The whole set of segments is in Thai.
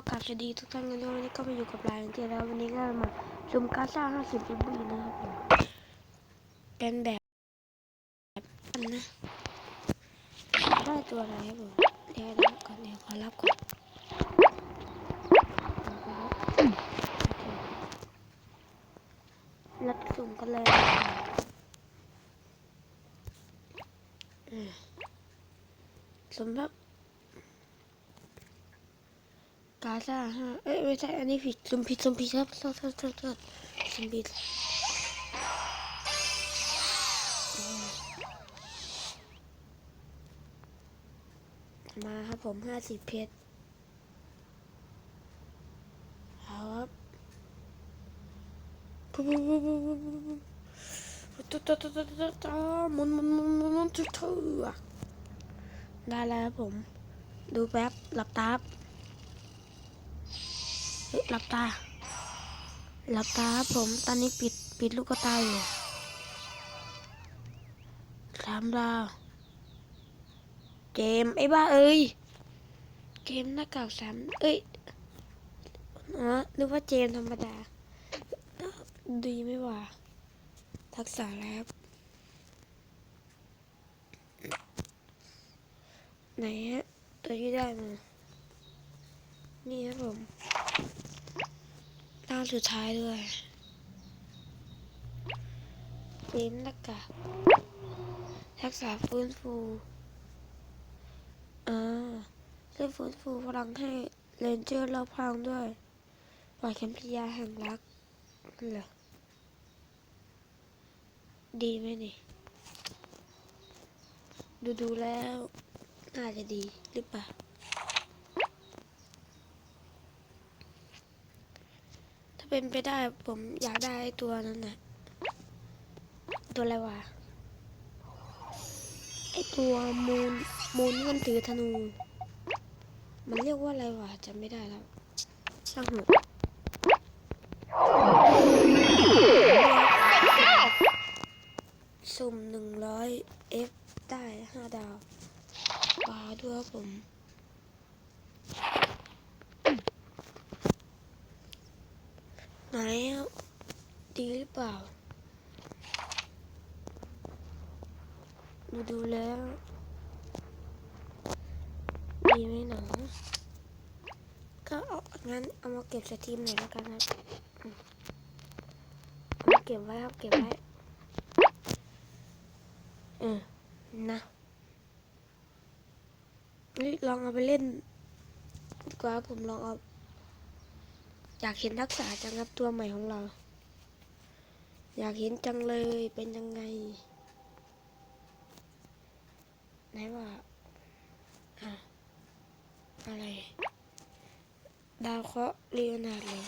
กลับสวัสดีทุกท่านกันด้วยวันนี้ก็มาอยู่กับรายการเจแล้ววันนี้ก็มาชุมกาซ่า50ปีบุยนะครับผมเป็นแบบอันนะได้ตัวอะไรครับผมเดี๋ยวรับก่อนเดี๋ยวขอรับก่อนรับสุ่มกันเลยอืมสำหรับ กาซ่าฮะเอ้ยไม่ใช่อันนี้ผิดซุมผิดซุมผิดครับโทษโทษโทษโทษซุมผิดมาครับผมห้าสิบเพชรเอาครับปุ๊บปุ๊บปุ๊บปุ๊บปุ๊บปุ๊บตุ๊ดตุ๊ดตุ๊ดตุ๊ดตุ๊ดหมุนหมุนหมุนหมุนหมุนตุ๊ดตุ๊ดได้แล้วผม ดูแป๊บหลับตาครับ หลับตา หลับตาครับผม ตอนนี้ปิดปิดลูกตาอยู่สามดาว เกมไอ้บ้าเอ้ย เกมหน้ากากสามเอ้ยอ๋อนึกว่าเจมธรรมดา ดีไม่ว่า ทักษะแล้วไหนฮะ ตัวที่ได้มา นี่ครับผม ร่างสุดท้ายด้วยเป็นหน้ากากทักษะฟื้นฟูอ่าช่วยฟื้นฟูพลังให้เรนเจอร์รอบข้างด้วยปล่อยเข็มพิยาแห่งรักเหรอดีไหมนี่ ดูดูแล้วน่าจะดีหรือเปล่า ถ้า เป็นไปได้ผมอยากได้ตัวนั้นน่ะตัวอะไรวะไอตัวมูนมูนที่มันถือธนู มันเรียกว่าอะไรวะจำไม่ได้แล้วช่างหัว หนอะดีหรือเปล่า ดูดูแล้วดีไหมหนอก็เอางั้นเอามาเก็บสตรีมหน่อยแล้วกันครับเก็บไว้ครับเก็บไว้เออนะนี่ลองเอาไปเล่นดีกว่าผมลองเอา อยากเห็นทักษะจังครับตัวใหม่ของเรา อยากเห็นจังเลยเป็นยังไงไหนว่าอะอะไร ดาวเคราะห์เลียนาร์ดเลย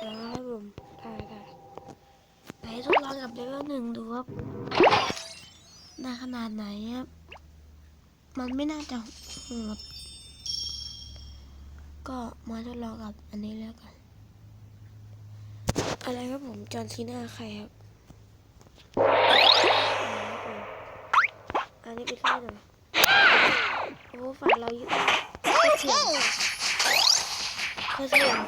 แล้วครับผมได้ได้ไหนทดลองกับเลเวลหนึ่งดูครับได้ขนาดไหนครับ มันไม่น่าจะโหดก็มาทดลองกับอันนี้แล้วกัน อะไรครับผม จอห์นซีน่าใครครับ อันนี้ไปช่วยหน่อยโอ้ฝั่งเราเยอะก็เฉียงก็เฉียง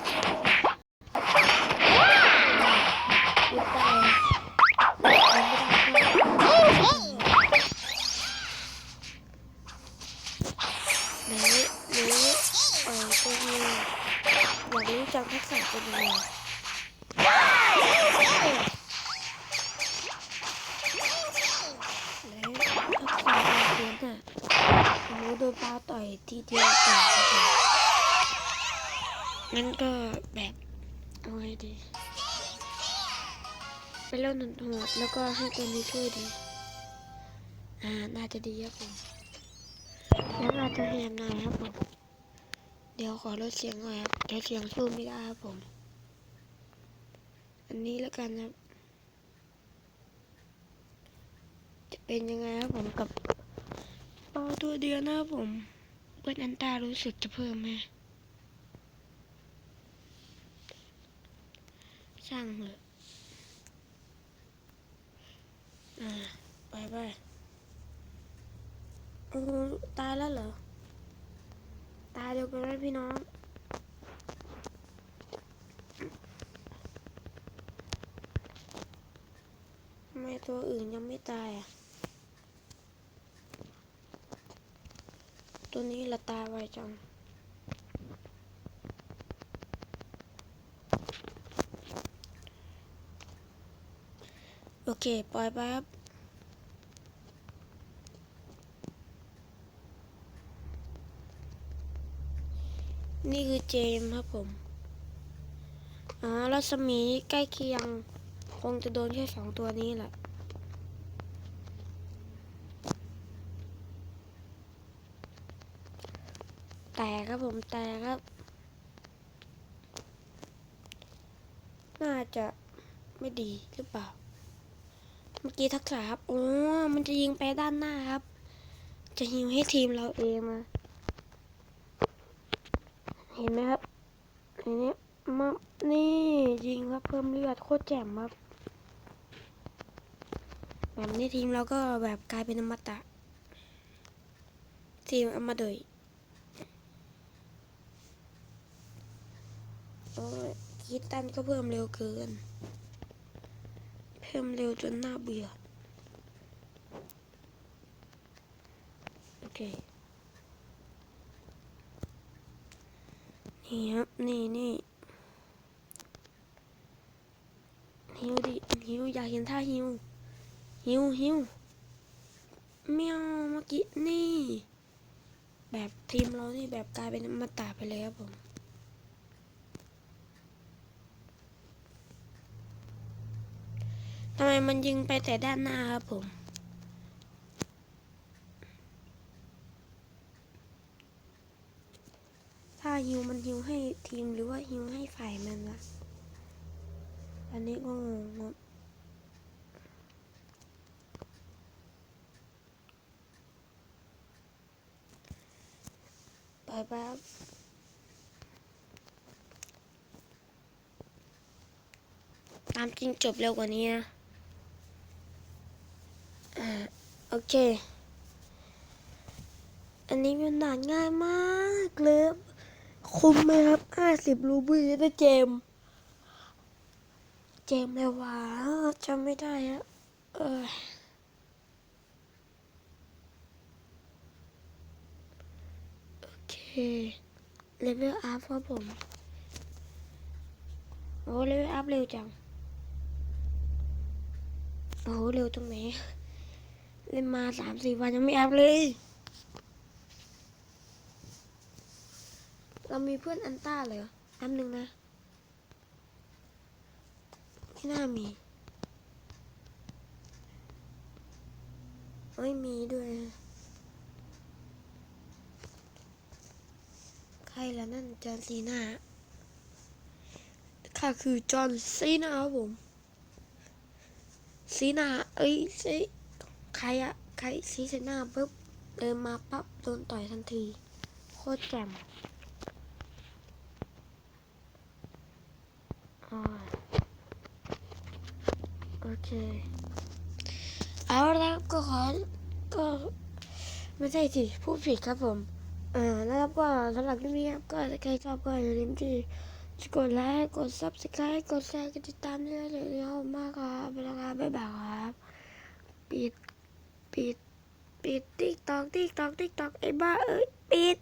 แล้วทักษะการเขียนน่ะโอ้โหโดนปลาต่อยทีเดียวต่อยงั้นก็แบบเอาไงดี ไปเล่นหนุนหัวแล้วก็ให้ตัวนี้ช่วยดี อ่า น่าจะดีครับผมแล้วอาจจะแหมหน่อยครับผม เดี๋ยวขอลดเสียงหน่อยครับเดี๋ยวเสียงสู้ไม่ได้ครับผม อันนี้แล้วกันครับ จะ เป็นยังไงครับผมกับปอตัวเดียวนะครับผมเพื่อนอันตารู้สึกจะเพิ่มไหมช่างเหอะอ่าไปไปโอ้ตายแล้วเหรอ ตายเร็วไปไหมพี่น้องทำไมตัวอื่นยังไม่ตายอะ ตัวนี้ละตาไวจัง โอเค ปล่อยไปครับนี่คือเจมส์ครับผม อ๋อรัศมีใกล้เคียง คงจะโดนแค่สองตัวนี้แหละ แต่ครับผมแต่ครับ น่าจะไม่ดีหรือเปล่า เมื่อกี้ทักษะครับโอ้มันจะยิงไปด้านหน้าครับ จะยิงให้ทีมเราเองมาเห็นไหมครับอันนี้มานี่ยิงครับเพิ่มเลือดโคตรแจ่มครับแบบนี้ทีมเราก็แบบกลายเป็นอมตะทีมอมตะ โอ้ยคิดตันก็เพิ่มเร็วเกิน เพิ่มเร็วจนน่าเบื่อ โอเค นี่ครับ นี่นี่หิวดิหิวอยากเห็นท่าหิว หิวหิวเมียวเมื่อกี้นี่ แบบทีมเรานี่แบบกลายเป็นมาตาไปเลยครับผม ทำไมมันยิงไปแต่ด้านหน้าครับผม ถ้าฮิวมันฮิวให้ทีมหรือว่าฮิวให้ฝ่ายมันละอันนี้ก็งงครับไปแป๊บตามจริงจบเร็วกว่านี้นะอ่าโอ เค อันนี้มันด่านง่ายมากเลยคุ้มไหมครับห้าสิบรูบี้ได้เจม เจมเลยวะจำไม่ได้อะเออโอเคเลเวลอัพครับผม โอ้เลเวลอัพเร็วจัง โอ้เร็วตรงไหน เล่นมาสามสี่วันยังไม่อัพเลย เรามีเพื่อนอันต้าเลยเหรออันหนึ่งนะไม่น่ามีไม่มีด้วย ใครละนั่นจอห์นซีนาข้าคือจอห์นซีนาครับผมซีนาเอ้ยซี ใครอะใครซีซีนาปุ๊บเดินมาปั๊บโดนต่อยทันที โคตรแจ่มโอเคเอาล้วก็ขอก็ไม่ใช่สิพูดผิดครับผมเอ่าแล้วก็สำหรับคลิปนี้ครับก็ถ้าใครชอบก็อย่าลืมที่กดไลค์กด subscribe กดแชร์กดติดตามด้วยเลยเยอะมากครับเวลาครับบ๊ายบายครับปิด ปิด ปิดติ๊กตอกติ๊กตอกติ๊กตอกไอ้บ้าเอ้ย ปิด